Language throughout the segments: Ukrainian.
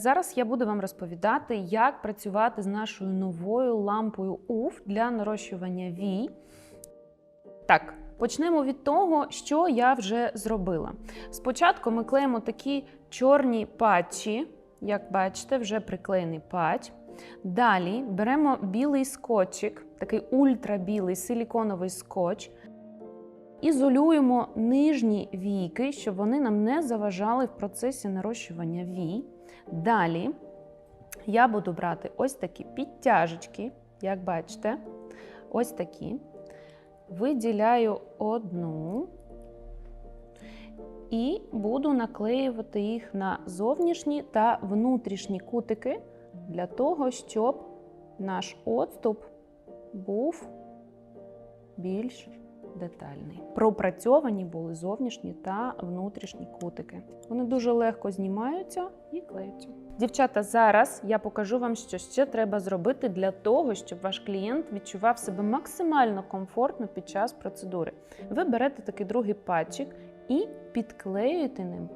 Зараз я буду вам розповідати, як працювати з нашою новою лампою УФ для нарощування вій. Так, почнемо від того, що я вже зробила. Спочатку ми клеїмо такі чорні патчі, як бачите, вже приклеєний патч. Далі беремо білий скотчик, такий ультрабілий силіконовий скотч. Ізолюємо нижні війки, щоб вони нам не заважали в процесі нарощування вій. Далі я буду брати ось такі підтяжечки, як бачите, ось такі. Виділяю одну і буду наклеювати їх на зовнішні та внутрішні кутики для того, щоб наш отступ був більш детальний. Пропрацьовані були зовнішні та внутрішні кутики. Вони дуже легко знімаються і клеються. Дівчата, зараз я покажу вам, що ще треба зробити для того, щоб ваш клієнт відчував себе максимально комфортно під час процедури. Ви берете такий другий патчик і підклеюєте ним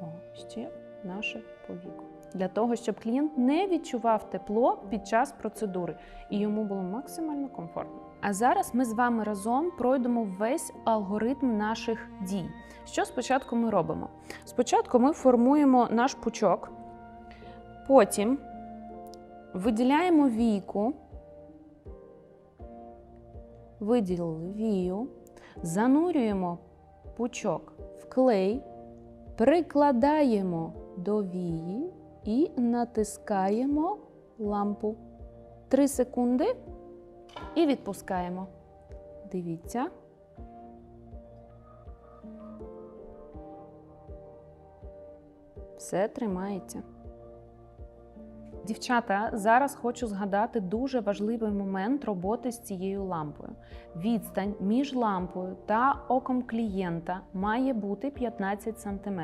О, ще наше повіко. Для того, щоб клієнт не відчував тепло під час процедури і йому було максимально комфортно. А зараз ми з вами разом пройдемо весь алгоритм наших дій. Що спочатку ми робимо? Спочатку ми формуємо наш пучок, потім виділяємо війку, виділили вію, занурюємо пучок в клей, прикладаємо до вії і натискаємо лампу 3 секунди і відпускаємо. Дивіться. Все тримається. Дівчата, зараз хочу згадати дуже важливий момент роботи з цією лампою. Відстань між лампою та оком клієнта має бути 15 см.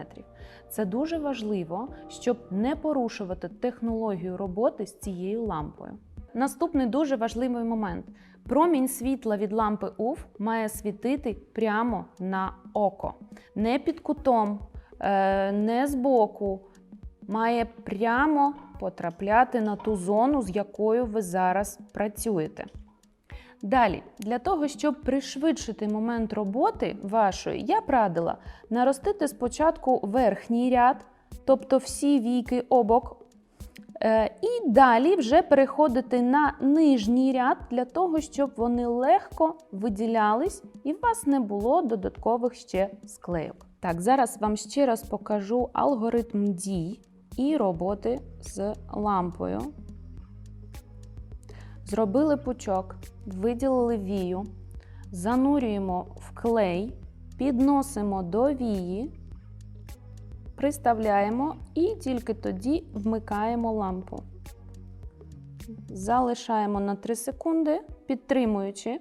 Це дуже важливо, щоб не порушувати технологію роботи з цією лампою. Наступний дуже важливий момент: промінь світла від лампи УФ має світити прямо на око, не під кутом, е, не збоку. Має прямо потрапляти на ту зону, з якою ви зараз працюєте. Далі, для того, щоб пришвидшити момент роботи вашої, я радила наростити спочатку верхній ряд, тобто всі війки обок, е, і далі вже переходити на нижній ряд для того, щоб вони легко виділялись і в вас не було додаткових ще склейок. Так, зараз вам ще раз покажу алгоритм дій і роботи з лампою. Зробили пучок, виділили вію, занурюємо в клей, підносимо до вії, приставляємо і тільки тоді вмикаємо лампу. Залишаємо на 3 секунди, підтримуючи,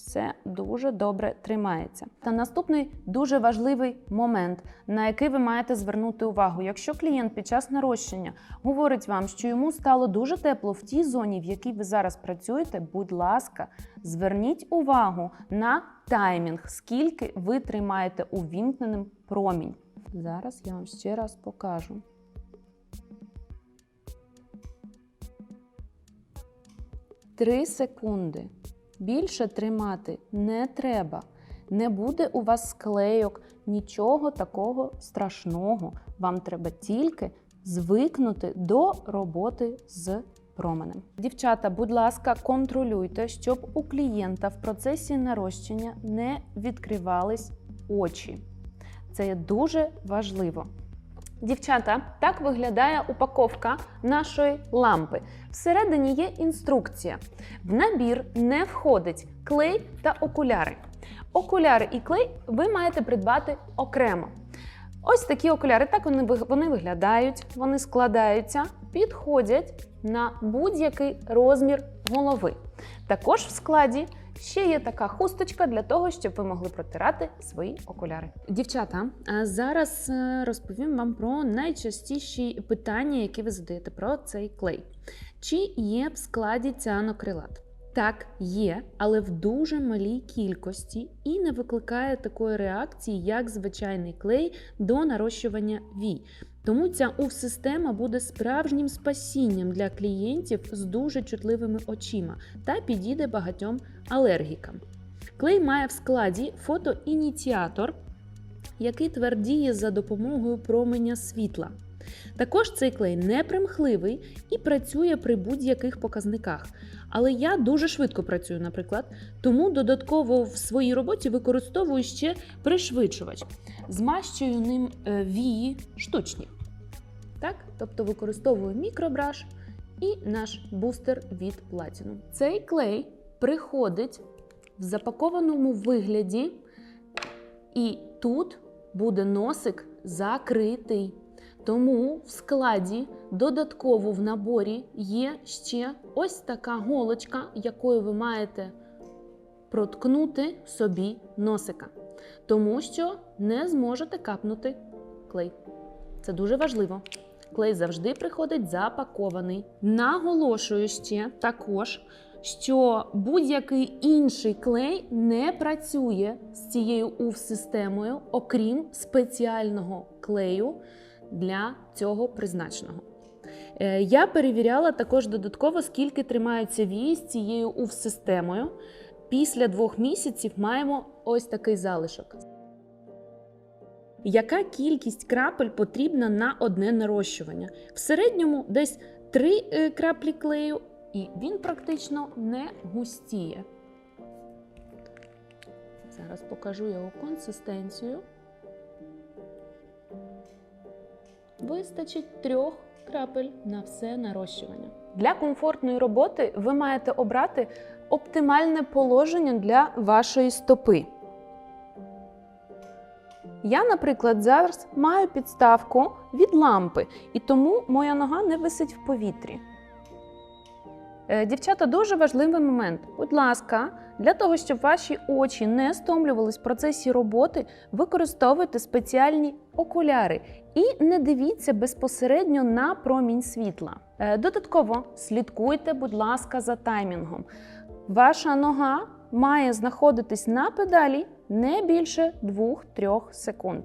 все дуже добре тримається. Та наступний дуже важливий момент, на який ви маєте звернути увагу. Якщо клієнт під час нарощення говорить вам, що йому стало дуже тепло в тій зоні, в якій ви зараз працюєте, будь ласка, зверніть увагу на таймінг, скільки ви тримаєте увімкненим промінь. Зараз я вам ще раз покажу. Три секунди. Більше тримати не треба. Не буде у вас склейок, нічого такого страшного. Вам треба тільки звикнути до роботи з променем. Дівчата, будь ласка, контролюйте, щоб у клієнта в процесі нарощення не відкривались очі. Це дуже важливо. Дівчата, так виглядає упаковка нашої лампи. Всередині є інструкція. В набір не входить клей та окуляри. Окуляри і клей ви маєте придбати окремо. Ось такі окуляри, так вони, вони виглядають, вони складаються, підходять на будь-який розмір голови. Також в складі ще є така хусточка для того, щоб ви могли протирати свої окуляри. Дівчата, зараз е, розповім вам про найчастіші питання, які ви задаєте про цей клей. Чи є в складі ціанокрилат? Так, є, але в дуже малій кількості і не викликає такої реакції, як звичайний клей до нарощування вій. Тому ця УВ-система буде справжнім спасінням для клієнтів з дуже чутливими очима та підійде багатьом алергікам. Клей має в складі фотоініціатор, який твердіє за допомогою променя світла. Також цей клей не примхливий і працює при будь-яких показниках. Але я дуже швидко працюю, наприклад, тому додатково в своїй роботі використовую ще пришвидшувач. Змащую ним е, вії штучні. Так? Тобто використовую мікробраш і наш бустер від Platinum. Цей клей приходить в запакованому вигляді, і тут буде носик закритий. Тому в складі додатково в наборі є ще ось така голочка, якою ви маєте проткнути собі носика, тому що не зможете капнути клей. Це дуже важливо. Клей завжди приходить запакований. Наголошую ще також, що будь-який інший клей не працює з цією УВ-системою, окрім спеціального клею для цього призначеного. Е, Я перевіряла також додатково, скільки тримаються вії з цією УВ-системою. Після двох місяців маємо ось такий залишок. Яка кількість крапель потрібна на одне нарощування? В середньому десь 3 е, краплі клею, і він практично не густіє. Зараз покажу його консистенцію. Вистачить трьох крапель на все нарощування. Для комфортної роботи ви маєте обрати оптимальне положення для вашої стопи. Я, наприклад, зараз маю підставку від лампи, і тому моя нога не висить в повітрі. Е, Дівчата, дуже важливий момент. Будь ласка, для того, щоб ваші очі не стомлювались в процесі роботи, використовуйте спеціальні окуляри і не дивіться безпосередньо на промінь світла. Е, Додатково слідкуйте, будь ласка, за таймінгом. Ваша нога має знаходитись на педалі не більше 2-3 секунд.